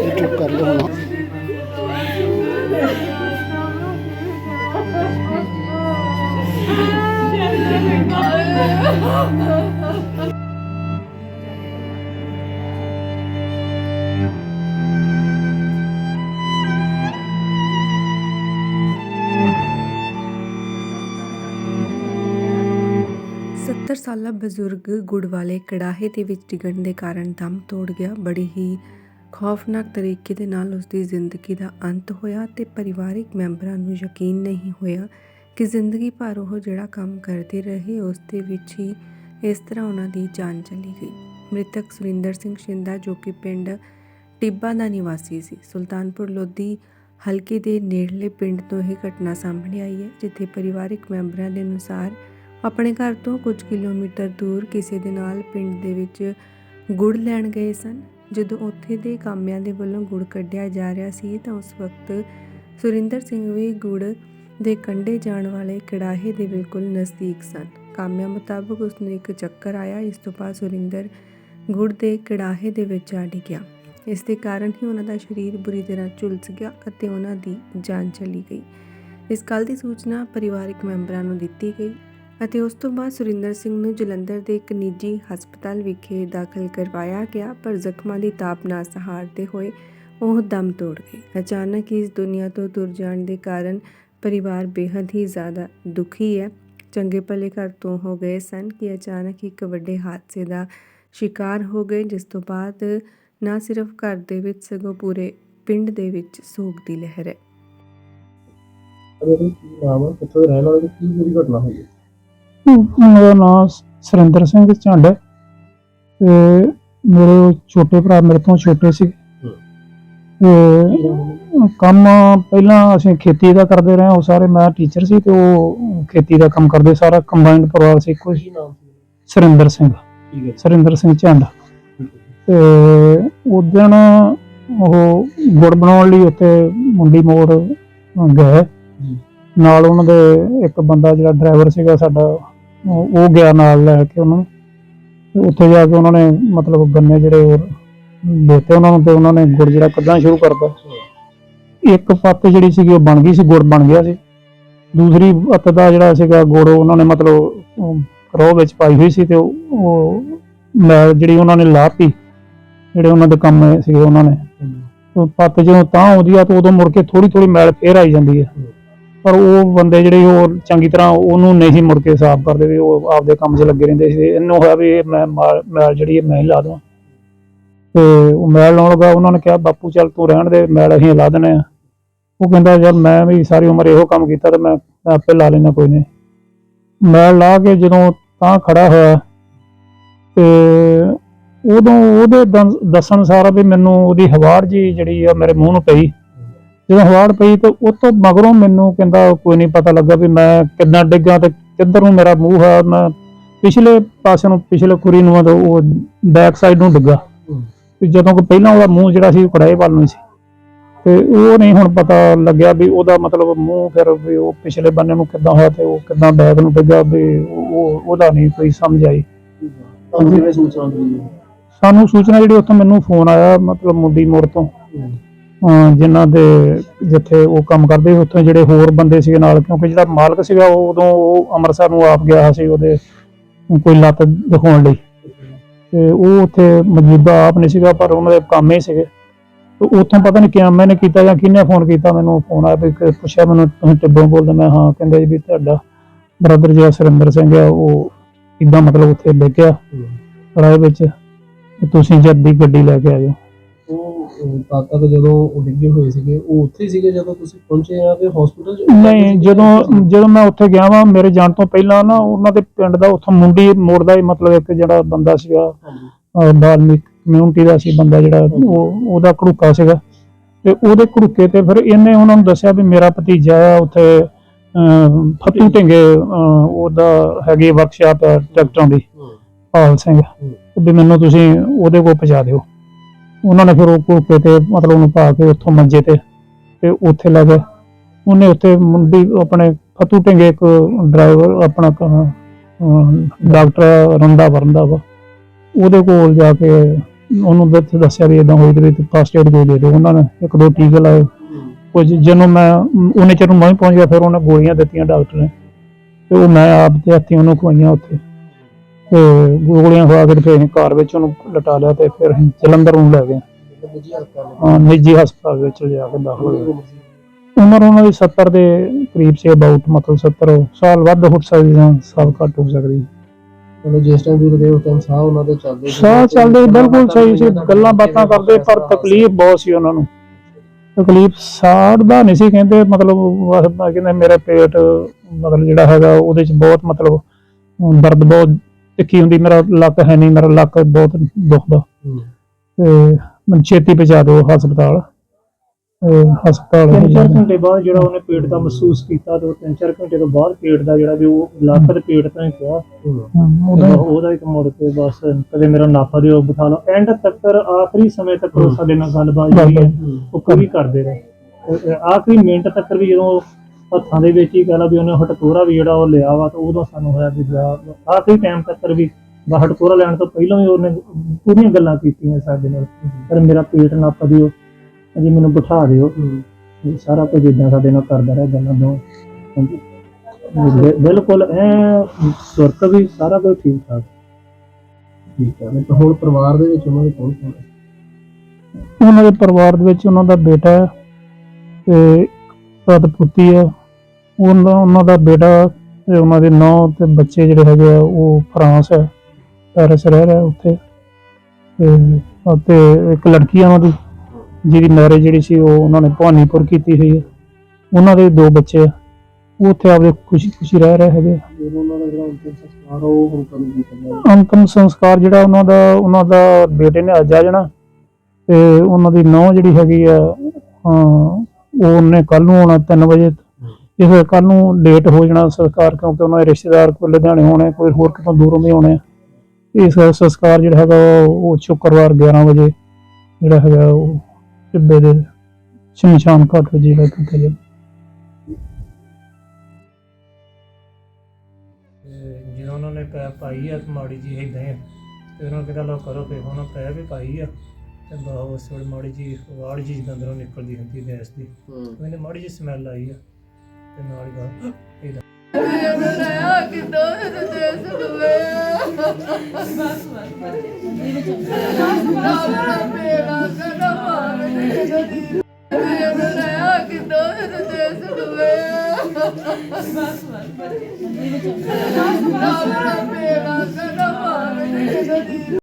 YouTube कर लो Oh, 75 ਸਾਲਾ ਬਜ਼ੁਰਗ ਗੁੜਵਾਲੇ ਕੜਾਹੇ ਦੇ ਵਿੱਚ ਡਿੱਗਣ ਦੇ ਕਾਰਨ ਦਮ ਤੋੜ ਗਿਆ। ਬੜੀ ਹੀ ਖੌਫਨਾਕ ਤਰੀਕੇ ਦੇ ਨਾਲ ਉਸ ਦੀ ਜ਼ਿੰਦਗੀ ਦਾ ਅੰਤ ਹੋਇਆ ਤੇ ਪਰਿਵਾਰਿਕ ਮੈਂਬਰਾਂ ਨੂੰ ਯਕੀਨ ਨਹੀਂ ਹੋਇਆ ਕਿ ਜ਼ਿੰਦਗੀ ਭਰ ਉਹ ਜਿਹੜਾ ਕੰਮ ਕਰਦੇ ਰਹੇ ਉਸ ਦੇ ਵਿੱਚ ਹੀ ਇਸ ਤਰ੍ਹਾਂ ਉਹਨਾਂ ਦੀ ਜਾਨ ਚਲੀ ਗਈ। ਮ੍ਰਿਤਕ ਸੁਰਿੰਦਰ ਸਿੰਘ ਸ਼ਿੰਦਾ ਜੋ ਕਿ ਪਿੰਡ ਟਿੱਬਾ ਦਾ ਨਿਵਾਸੀ ਸੀ, ਸੁਲਤਾਨਪੁਰ ਲੋਧੀ ਹਲਕੇ ਦੇ ਨੇੜਲੇ ਪਿੰਡ ਤੋਂ ਇਹ ਘਟਨਾ ਸਾਹਮਣੇ ਆਈ ਹੈ, ਜਿੱਥੇ ਪਰਿਵਾਰਿਕ ਮੈਂਬਰਾਂ ਦੇ ਅਨੁਸਾਰ ਆਪਣੇ ਘਰ ਤੋਂ ਕੁਝ ਕਿਲੋਮੀਟਰ ਦੂਰ ਕਿਸੇ ਦੇ ਨਾਲ ਪਿੰਡ ਦੇ ਵਿੱਚ ਗੁੜ ਲੈਣ ਗਏ ਸਨ। ਜਦੋਂ ਉੱਥੇ ਦੇ ਕਾਮਿਆਂ ਦੇ ਵੱਲੋਂ ਗੁੜ ਕੱਢਿਆ ਜਾ ਰਿਹਾ ਸੀ ਤਾਂ ਉਸ ਵਕਤ ਸੁਰਿੰਦਰ ਸਿੰਘ ਵੀ ਗੁੜ ਦੇ ਕੰਢੇ ਜਾਣ ਵਾਲੇ ਕੜਾਹੇ ਦੇ ਬਿਲਕੁਲ ਨਜ਼ਦੀਕ ਸਨ। ਕਾਮਿਆਂ ਮੁਤਾਬਕ ਉਸ ਨੂੰ ਇੱਕ ਚੱਕਰ ਆਇਆ, ਇਸ ਤੋਂ ਬਾਅਦ ਸੁਰਿੰਦਰ ਗੁੜ ਦੇ ਕੜਾਹੇ ਦੇ ਵਿੱਚ ਆ ਡਿੱਗਿਆ। ਇਸ ਦੇ ਕਾਰਨ ਹੀ ਉਹਨਾਂ ਦਾ ਸਰੀਰ ਬੁਰੀ ਤਰ੍ਹਾਂ ਝੁਲਸ ਗਿਆ ਅਤੇ ਉਹਨਾਂ ਦੀ ਜਾਨ ਚਲੀ ਗਈ। ਇਸ ਗੱਲ ਦੀ ਸੂਚਨਾ ਪਰਿਵਾਰਕ ਮੈਂਬਰਾਂ ਨੂੰ ਦਿੱਤੀ ਗਈ। ਅਤੇ ਉਸ ਤੋਂ ਬਾਅਦ ਸੁਰਿੰਦਰ ਸਿੰਘ ਨੂੰ ਜਲੰਧਰ ਦੇ ਇੱਕ ਨਿੱਜੀ ਹਸਪਤਾਲ ਵਿਖੇ ਦਾਖਲ ਕਰਵਾਇਆ ਗਿਆ, ਪਰ ਜ਼ਖਮਾਂ ਦੀ ਤਾਪ ਨਾ ਸਹਾਰਦੇ ਹੋਏ ਉਹ ਦਮ ਤੋੜ ਗਏ। ਅਚਾਨਕ ਇਸ ਦੁਨੀਆ ਤੋਂ ਤੁਰ ਜਾਣ ਦੇ ਕਾਰਨ ਪਰਿਵਾਰ ਬੇहद ਹੀ ਜ਼ਿਆਦਾ ਦੁਖੀ ਹੈ। ਚੰਗੇ ਭਲੇ ਘਰ ਤੋਂ ਹੋ ਗਏ ਸਨ ਕਿ ਅਚਾਨਕ ਇੱਕ ਵੱਡੇ ਹਾਦਸੇ ਦਾ ਸ਼ਿਕਾਰ ਹੋ ਗਏ, ਜਿਸ ਤੋਂ ਬਾਅਦ ਨਾ ਸਿਰਫ ਘਰ ਦੇ ਵਿੱਚ, ਸਗੋਂ ਪੂਰੇ ਪਿੰਡ ਦੇ ਵਿੱਚ ਸੋਗ ਦੀ ਲਹਿਰ ਹੈ। ਅਰੇ ਕੀ ਨਾਮ ਹੈ ਕਿੱਥੋਂ ਰਹਿਣ ਵਾਲੇ? ਕੀ ਪੂਰੀ ਘਟਨਾ ਹੋਈ ਹੈ? ਮੇਰਾ ਨਾਮ ਸੁਰਿੰਦਰ ਸਿੰਘ ਝੰਡ ਹੈ ਤੇ ਮੇਰੇ ਛੋਟੇ ਭਰਾ ਮੇਰੇ ਤੋਂ ਛੋਟੇ ਸੀ। ਤੇ ਕੰਮ ਪਹਿਲਾਂ ਅਸੀਂ ਖੇਤੀ ਦਾ ਕਰਦੇ ਰਹੇ ਉਹ ਸਾਰੇ ਮੈਂ ਟੀਚਰ ਸੀ ਤੇ ਉਹ ਖੇਤੀ ਦਾ ਕੰਮ ਕਰਦੇ ਸਾਰਾ ਕੰਬਾਈਨਡ ਪਰਿਵਾਰ ਸੀ ਕੋਈ ਨਾਮ ਸੀ ਸੁਰਿੰਦਰ ਸਿੰਘ। ਠੀਕ ਹੈ। ਸੁਰਿੰਦਰ ਸਿੰਘ ਝੰਡ। ਤੇ ਉਦਣ ਉਹ ਗੁੜ ਬਣਾਉਣ ਲਈ ਉੱਥੇ ਮੁੰਡੀ ਮੋੜ ਗਏ। ਨਾਲ ਉਹਨਾਂ ਦੇ ਇੱਕ ਬੰਦਾ ਜਿਹੜਾ ਡਰਾਈਵਰ ਸੀਗਾ ਸਾਡਾ ਉਹ ਉਹ ਗਿਆ ਨਾਲ ਲੈ ਕੇ ਉਹਨਾਂ ਨੂੰ। ਤੇ ਉੱਥੇ ਜਾ ਕੇ ਉਹਨਾਂ ਨੇ ਮਤਲਬ ਗੰਨੇ ਜਿਹੜੇ ਉਹ ਦੇਤੇ ਉਹਨਾਂ ਨੂੰ ਤੇ ਉਹਨਾਂ ਨੇ ਗੁੜ ਜਿਹੜਾ ਕੱਢਣਾ ਸ਼ੁਰੂ ਕਰਤਾ। ਇੱਕ ਪੱਤ ਜਿਹੜੀ ਸੀਗੀ ਉਹ ਬਣ ਗਈ ਸੀ ਗੁੜ ਬਣ ਗਿਆ ਸੀ। ਦੂਸਰੀ ਪੱਤ ਦਾ ਜਿਹੜਾ ਸੀਗਾ ਗੁੜ ਉਹਨਾਂ ਨੇ ਮਤਲਬ ਕਰੋ ਵਿੱਚ ਪਾਈ ਹੋਈ ਸੀ ਤੇ ਉਹ ਜਿਹੜੀ ਉਹਨਾਂ ਨੇ ਲਾਤੀ ਜਿਹੜੇ ਉਹਨਾਂ ਦੇ ਕੰਮ ਸੀਗੇ ਉਹਨਾਂ ਨੇ। ਪੱਤ ਜਦੋਂ ਤਾਂ ਆਉਂਦੀ ਆ ਤਾਂ ਉਦੋਂ ਮੁੜ ਕੇ ਥੋੜੀ ਥੋੜੀ ਮੈਲ ਫੇਰ ਆਈ ਜਾਂਦੀ ਹੈ। ਪਰ ਉਹ ਬੰਦੇ ਜਿਹੜੇ ਉਹ ਚੰਗੀ ਤਰ੍ਹਾਂ ਉਹਨੂੰ ਨਹੀਂ ਮੁੜ ਕੇ ਸਾਫ਼ ਕਰਦੇ ਵੀ ਉਹ ਆਪਦੇ ਕੰਮ 'ਚ ਲੱਗੇ ਰਹਿੰਦੇ ਸੀ। ਇਹਨੂੰ ਹੋਇਆ ਵੀ ਇਹ ਮੈਂ ਮਾਲ- ਮੈਲ ਜਿਹੜੀ ਹੈ ਮੈਂ ਹੀ ਲਾ ਦਵਾਂ। ਤੇ ਉਹ ਮੈਲ ਲਾਉਣ ਲੱਗਾ, ਉਹਨਾਂ ਨੇ ਕਿਹਾ, ਬਾਪੂ, ਚੱਲ ਤੂੰ ਰਹਿਣ ਦੇ, ਮੈਲ ਅਸੀਂ ਲਾ ਦਿੰਦੇ ਆ ਉਹ ਕਹਿੰਦਾ, ਯਾਰ, ਮੈਂ ਵੀ ਸਾਰੀ ਉਮਰ ਇਹੋ ਕੰਮ ਕੀਤਾ ਤੇ ਮੈਂ ਮੈਂ ਆਪੇ ਲਾ ਲੈਣਾ ਕੋਈ ਨਹੀਂ। ਮੈਲ ਲਾ ਕੇ ਜਦੋਂ ਤਾਂ ਖੜਾ ਹੋਇਆ ਤੇ ਉਦੋਂ ਉਹਦੇ ਦੰ- ਦੱਸਣ ਸਾਰਾ ਵੀ ਮੈਨੂੰ ਉਹਦੀ ਹਵਾੜ ਜੀ ਜਿਹੜੀ ਆ ਮੇਰੇ ਮੂੰਹ ਨੂੰ ਪਈ। ਜਦੋਂ ਹਵਾੜ ਪਈ ਤੇ ਉਹ ਤੋਂ ਮਗਰੋਂ ਮੈਨੂੰ ਕਹਿੰਦਾ ਕੋਈ ਨਹੀਂ ਪਤਾ ਲੱਗਾ ਵੀ ਮੈਂ ਕਿੱਦਾਂ ਡਿੱਗਾ ਤੇ ਕਿੱਧਰ ਨੂੰ ਮੇਰਾ ਮੂੰਹ ਹੈ ਮੈਂ ਪਿਛਲੇ ਪਾਸੇ ਨੂੰ ਪਿਛਲੇ ਖੁਰੀ ਨੂੰ ਉਹ ਬੈਕ ਸਾਈਡ ਨੂੰ ਡਿੱਗਾ। ਤੇ ਜਦੋਂ ਕਿ ਪਹਿਲਾਂ ਉਹਦਾ ਮੂੰਹ ਜਿਹੜਾ ਸੀ ਕੜਾਏ ਵੱਲ ਨੂੰ ਸੀ। ਤੇ ਉਹ ਨਹੀਂ ਹੁਣ ਪਤਾ ਲੱਗਿਆ ਵੀ ਉਹਦਾ ਮਤਲਬ ਮੂੰਹ ਫਿਰ ਵੀ ਉਹ ਪਿਛਲੇ ਬੰਨੇ ਨੂੰ ਕਿੱਦਾਂ ਹੋਇਆ ਤੇ ਉਹ ਕਿੱਦਾਂ ਬੈਕ ਨੂੰ ਡਿੱਗਾ ਵੀ ਉਹ ਉਹ- ਉਹਦਾ ਨਹੀਂ ਕੋਈ ਸਮਝ ਆਈ। ਤੁਹਾਨੂੰ ਕਿਵੇਂ ਸੂਚਨਾ ਮਿਲੀ? ਹੈ? ਸਾਨੂੰ ਸੂਚਨਾ ਜਿਹੜੀ ਉੱਥੋਂ ਮੈਨੂੰ ਫੋਨ ਆਇਆ ਮਤਲਬ ਮੁੰਡੀ ਮੋੜ ਤੋਂ। ਜਿਨ੍ਹਾਂ ਦੇ ਜਿੱਥੇ ਉਹ ਕੰਮ ਕਰਦੇ ਸੀ, ਉੱਥੋਂ ਜਿਹੜੇ ਹੋਰ ਬੰਦੇ ਸੀਗੇ ਨਾਲ ਕਿਉਂਕਿ ਜਿਹੜਾ ਮਾਲਕ ਸੀਗਾ ਉਹ ਉਦੋਂ ਉਹ ਅੰਮ੍ਰਿਤਸਰ ਨੂੰ ਆਪ ਗਿਆ ਸੀ ਉਹਦੇ ਕੋਈ ਲੱਤ ਦਿਖਾਉਣ ਲਈ। ਤੇ ਉਹ ਉੱਥੇ ਮੌਜੂਦਾ ਆਪ ਨਹੀਂ ਸੀਗਾ ਪਰ ਉਹਨਾਂ ਦੇ ਕੰਮ ਹੀ ਸੀਗੇ। ਤੇ ਉੱਥੋਂ ਪਤਾ ਨਹੀਂ ਕਿਹਾ ਮੈਨੇ ਕੀਤਾ ਜਾਂ ਕਿਹਨੇ ਫੋਨ ਕੀਤਾ ਮੈਨੂੰ ਫੋਨ ਆਇਆ ਵੀ ਪੁੱਛਿਆ ਮੈਨੂੰ ਤੁਸੀਂ ਟਿੱਬੋਂ ਬੋਲਦੇ? ਮੈਂ ਹਾਂ ਕਹਿੰਦੇ ਵੀ ਤੁਹਾਡਾ ਬ੍ਰਦਰ ਜਿਹੜਾ ਸੁਰਿੰਦਰ ਸਿੰਘ ਆ ਉਹ ਇਦਾਂ ਮਤਲਬ ਉੱਥੇ ਡਿੱਗਿਆ ਰਾਏ ਵਿੱਚ ਤੁਸੀਂ ਜਦ ਦੀ ਗੱਡੀ ਲੈ ਕੇ ਆਇਓ ਤਦ ਤੱਕ ਜਦੋਂ ਉਹ ਡਿੱਗੇ ਹੋਏ ਸੀਗੇ ਉਹ ਉੱਥੇ ਹੀ ਸੀਗੇ ਜਦੋਂ ਤੁਸੀਂ ਪਹੁੰਚੇ ਆ ਕਿ ਹਸਪੀਟਲ ਚ? ਨਹੀਂ ਜਦੋਂ ਜਦੋਂ ਮੈਂ ਉੱਥੇ ਗਿਆ ਵਾਂ ਮੇਰੇ ਜਾਣ ਤੋਂ ਪਹਿਲਾਂ ਨਾ ਉਹਨਾਂ ਦੇ ਪਿੰਡ ਦਾ ਉੱਥੋਂ ਮੁੰਡੀ ਮੋੜ ਦਾ ਹੀ ਮਤਲਬ ਇੱਕ ਜਿਹੜਾ ਬੰਦਾ ਸੀਗਾ ਬਾਲਮੀਕ ਕਮਿਊਨਿਟੀ ਦਾ ਸੀ ਬੰਦਾ ਜਿਹੜਾ ਉਹ ਉਹਦਾ ਘੜੂਕਾ ਸੀਗਾ। ਤੇ ਉਹਦੇ ਘੜੂਕੇ ਤੇ ਫਿਰ ਇਹਨੇ ਉਹਨਾਂ ਨੂੰ ਦੱਸਿਆ ਵੀ ਮੇਰਾ ਭਤੀਜਾ ਆ ਉੱਥੇ ਫੱਤੂ ਢਿੰਗੇ ਉਹਦਾ ਹੈਗੀ ਵਰਕਸ਼ਾਪ ਟਰੈਕਟਰਾਂ ਦੀ। ਪਾਲ ਸਿੰਘ। ਤੇ ਵੀ ਮੈਨੂੰ ਤੁਸੀਂ ਉਹਦੇ ਕੋਲ ਪਹੁੰਚਾ ਦਿਓ। ਉਹਨਾਂ ਨੇ ਫਿਰ ਉਹ ਘੜੂਕੇ ਤੇ ਮਤਲਬ ਉਹਨੂੰ ਪਾ ਕੇ ਉੱਥੋਂ ਮੰਜੇ ਤੇ ਤੇ ਉੱਥੇ ਲੈ ਗਏ। ਉਹਨੇ ਉੱਥੇ ਮੁੰਡੀ ਆਪਣੇ ਫੱਤੂ ਢਿੰਗੇ ਇੱਕ ਡਰਾਈਵਰ ਆਪਣਾ ਕ- ਅਹ, ਡਾਕਟਰ ਰੰਦਾ ਵਰੰਦਾ ਵਾ। ਉਹਦੇ ਕੋਲ ਜਾ ਕੇ ਉਹਨੂੰ ਦੱਸ- ਦੱਸਿਆ ਵੀ ਇਦਾਂ ਹੋਈ ਤੇ ਵੀ ਫਸਟ ਏਡ ਕੋਈ ਦੇ ਦਿਓ। ਉਹਨਾਂ ਨੇ ਇੱਕ ਦੋ ਟੀਕੇ ਲਾਏ। ਕੁਝ ਜਦੋਂ ਮੈਂ ਉਹਨੇ ਚਿਰ ਨੂੰ ਮੈਂ ਪਹੁੰਚ ਗਿਆ ਫਿਰ ਉਹਨੇ ਗੋਲੀਆਂ ਦਿੱਤੀਆਂ ਡਾਕਟਰ ਨੇ। ਤੇ ਉਹ ਮੈਂ ਆਪ ਤੇ ਹੱਥੀਂ ਉਹਨੂੰ ਖਵਾਈਆਂ ਉੱਥੇ। ਤੇ ਗੋਲੀਆਂ ਖਵਾ ਕੇ ਤੇ ਫਿਰ ਅਸੀਂ ਘਰ ਵਿੱਚ ਉਹਨੂੰ ਲਟਾ ਲਿਆ ਤੇ ਫਿਰ ਅਸੀਂ ਜਲੰਧਰ ਨੂੰ ਲੈ ਗਏ। ਨਿੱਜੀ ਹਸਪਤਾਲ ਹਾਂ ਨਿੱਜੀ ਹਸਪਤਾਲ ਵਿੱਚ ਲਿਜਾ ਕੇ ਦਾਖਲ ਹੋਏ। ਉਮਰ ਉਹਨਾਂ ਦੀ 70 ਦੇ ਕਰੀਬ ਸੀ ਅਬਾਊਟ ਮਤਲਬ 70 ਸਾਲ ਵੱਧ ਹੋ ਸਕਦੀ ਜਾਂ ਸਾਲ ਘੱਟ ਹੋ ਸਕਦੀ। ਚਲੋ ਜਿਸ ਟਾਈਮ ਦੂਰ ਦੇ ਉਸ ਟਾਈਮ ਸਾਹ ਉਹਨਾਂ ਦੇ ਚੱਲਦੇ ਸੀ। ਸਾਹ ਚੱਲਦੇ ਬਿਲਕੁਲ ਸਹੀ ਸੀ ਗੱਲਾਂ ਬਾਤਾਂ ਕਰਦੇ ਪਰ ਤਕਲੀਫ ਬਹੁਤ ਸੀ ਉਹਨਾਂ ਨੂੰ। ਤਕਲੀਫ ਸਾੜ ਦਾ ਨਹੀਂ ਸੀ ਕਹਿੰਦੇ ਮਤਲਬ ਕਹਿੰਦੇ ਮੇਰਾ ਪੇਟ ਮਤਲਬ ਜਿਹੜਾ ਹੈਗਾ ਉਹਦੇ ਚ ਬਹੁਤ ਮਤਲਬ ਦਰਦ ਬਹੁਤ ਤਿੱਖੀ ਹੁੰਦੀ ਮੇਰਾ ਲੱਕ ਹੈ ਨਹੀਂ ਮੇਰਾ ਲੱਕ ਬਹੁਤ ਦੁਖਦਾ। ਤੇ ਮੈਨੂੰ ਛੇਤੀ ਪਹੁੰਚਾ ਦਿਓ ਹਸਪਤਾਲ। ਤੇ ਹਸਪਤਾਲ ਤਿੰਨ ਚਾਰ ਅਸੀਂ ਘੰਟੇ ਬਾਅਦ ਜਿਹੜਾ ਉਹਨੇ ਪੇਟ ਦਾ ਮਹਿਸੂਸ ਕੀਤਾ ਤੇ ਉਹ ਤਿੰਨ ਚਾਰ ਘੰਟੇ ਤੋਂ ਬਾਅਦ ਪੇਟ ਦਾ ਜਿਹੜਾ ਵੀ ਉਹ ਲੱਕ ਤੇ ਪੇਟ ਤੋਂ ਹੀ ਪਿਆ। ਹੂੰ। ਹਮ, ਤੇ ਉਹਦਾ ਉਹਦਾ ਇੱਕ ਮੁੜ ਕੇ ਬਸ ਕਦੇ ਮੇਰਾ ਨਾਪਾ ਦਿਓ ਬਿਠਾ ਲਓ। ਐਂਡ ਤੱਕ ਆਖਰੀ ਸਮੇਂ ਤੱਕ ਉਹ ਸਾਡੇ ਨਾਲ ਗੱਲਬਾਤ ਜਿਹੜੀ ਹੈ ਉਹ ਪੂਰੀ ਕਰਦੇ ਰਹੇ। ਤੇ ਆਖਰੀ ਮਿੰਟ ਤੱਕ ਵੀ ਜਦੋਂ ਹੱਥਾਂ ਦੇ ਵਿੱਚ ਹੀ ਕਹਲਾ ਵੀ ਉਹਨੇ ਹਟਕੋਰਾ ਵੀ ਜਿਹੜਾ ਉਹ ਲਿਆ ਵਾ ਤਾਂ ਉਦੋਂ ਸਾਨੂੰ ਹੋਇਆ ਵੀ ਜਾ ਆਖਰੀ ਟਾਈਮ ਤੱਕ ਵੀ ਬਾ ਹਟਕੋਰਾ ਲੈਣ ਤੋਂ ਪਹਿਲਾਂ ਵੀ ਉਹਨੇ ਪੂਰੀਆਂ ਗੱਲਾਂ ਕੀਤੀਆਂ ਸਾਡੇ ਨਾਲ। ਪਰ ਮੇਰਾ ਪੇਟ ਨੱਪ ਦਿਓ ਅਜੀ ਮੈਨੂੰ ਬਿਠਾ ਦਿਓ। ਇਹ ਸਾਰਾ ਕੁਝ ਇਦਾਂ ਸਾਡੇ ਨਾਲ ਕਰਦਾ ਰਿਹਾ ਗੱਲਾਂ ਦੋ ਬਿਲਕੁਲ ਐ ਸੁਰਤ ਵੀ ਸਾਰਾ ਕੁਝ ਠੀਕ ਠਾਕ। ਠੀਕ ਹੈ ਤੇ ਹੁਣ ਪਰਿਵਾਰ ਦੇ ਵਿੱਚ ਉਹਨਾਂ ਦੇ ਕੌਣ ਕੌਣ ਹੈ ਉਹਨਾਂ ਦੇ ਪਰਿਵਾਰ ਦੇ ਵਿੱਚ ਉਹਨਾਂ ਦਾ ਬੇਟਾ ਹੈ ਤੇ ਪਤ ਪੁੱਤੀ ਹੈ। ਉਹਨਾਂ ਉਹਨਾਂ ਦਾ ਬੇਟਾ ਤੇ ਉਹਨਾਂ ਦੇ ਨੌ ਤੇ ਬੱਚੇ ਜਿਹੜੇ ਹੈਗੇ ਆ ਉਹ ਫਰਾਂਸ ਹੈ ਪੈਰਿਸ ਰਹਿ ਰਿਹਾ ਉੱਥੇ। ਤੇ ਅਤੇ ਇੱਕ ਲੜਕੀ ਆ ਉਹਨਾਂ ਦੀ ਜਿਹਦੀ ਮੈਰਿਜ ਜਿਹੜੀ ਸੀ ਉਹ ਉਹਨਾਂ ਨੇ ਭਵਾਨੀਪੁਰ ਕੀਤੀ ਹੈ। ਉਹਨਾਂ ਦੇ ਦੋ ਬੱਚੇ ਆ। ਉਹ ਉੱਥੇ ਆਪਦੇ ਖੁਸ਼ੀ ਖੁਸ਼ੀ ਰਹਿ ਰਹੇ ਹੈਗੇ ਉਹਨਾਂ ਦਾ ਜਿਹੜਾ ਅੰਤਿਮ ਸੰਸਕਾਰ ਉਹ ਹੁਣ ਅੰਤਮ ਜਿਹੜਾ ਉਹਨਾਂ ਦਾ ਉਹਨਾਂ ਦਾ ਬੇਟੇ ਨੇ ਅੱਜ ਆ ਜਾਣਾ। ਤੇ ਉਹਨਾਂ ਦੀ ਨੌਂ ਜਿਹੜੀ ਹੈਗੀ ਆ ਉਹ ਉਹਨੇ ਕੱਲ ਨੂੰ ਆਉਣਾ 3 ਵਜੇ। ਇਸ ਕੱਲ ਨੂੰ ਲੇਟ ਹੋ ਜਾਣਾ ਸੰਸਕਾਰ ਕਿਉਂਕਿ ਉਹਨਾਂ ਦੇ ਰਿਸ਼ਤੇਦਾਰ ਕੋਈ ਲੁਧਿਆਣੇ ਹੋਣੇ ਕੋਈ ਹੋਰ ਕਿਤੋਂ ਦੂਰੋਂ ਦੇ ਹੋਣੇ ਆ। ਇਸ ਸੰਸਕਾਰ ਜਿਹੜਾ ਹੈਗਾ ਉਹ- ਸ਼ੁੱਕਰਵਾਰ 11 ਵਜੇ ਜਿਹੜਾ ਹੈਗਾ ਉਹ ਟਿੱਬੇ ਦੇ ਸ਼ਮਸ਼ਾਨ ਘਾਟ ਵਿੱਚ ਜਿਹੜਾ ਕੀਤਾ ਜਾਵੇ ਤੇ ਜਦੋਂ ਉਹਨਾਂ ਨੇ ਪੈ ਪਾਈ ਆ ਮਾੜੀ ਜੀ ਇਦਾਂ ਹੀ ਤੇ ਉਹਨਾਂ ਕਿਹਾ ਲੋ ਕਰੋ ਤੇ ਹੁਣ ਪੈ ਵੀ ਪਾਈ ਆ ਤੇ ਬਹੁਤ ਉਸ ਵੇਲੇ ਮਾੜੀ ਜੀ ਵਾੜ ਜੀ ਅੰਦਰੋਂ ਨਿਕਲਦੀ ਹੁੰਦੀ ਗੈਸ ਦੀ। ਉਹਨੇ ਮਾੜੀ ਜੀ ਸਮੈਲ ਆਈ ਆ। ਤੇ ਨਾਲ ਹੀ ਗੱਲ ਇਹਦਾ ਬਸ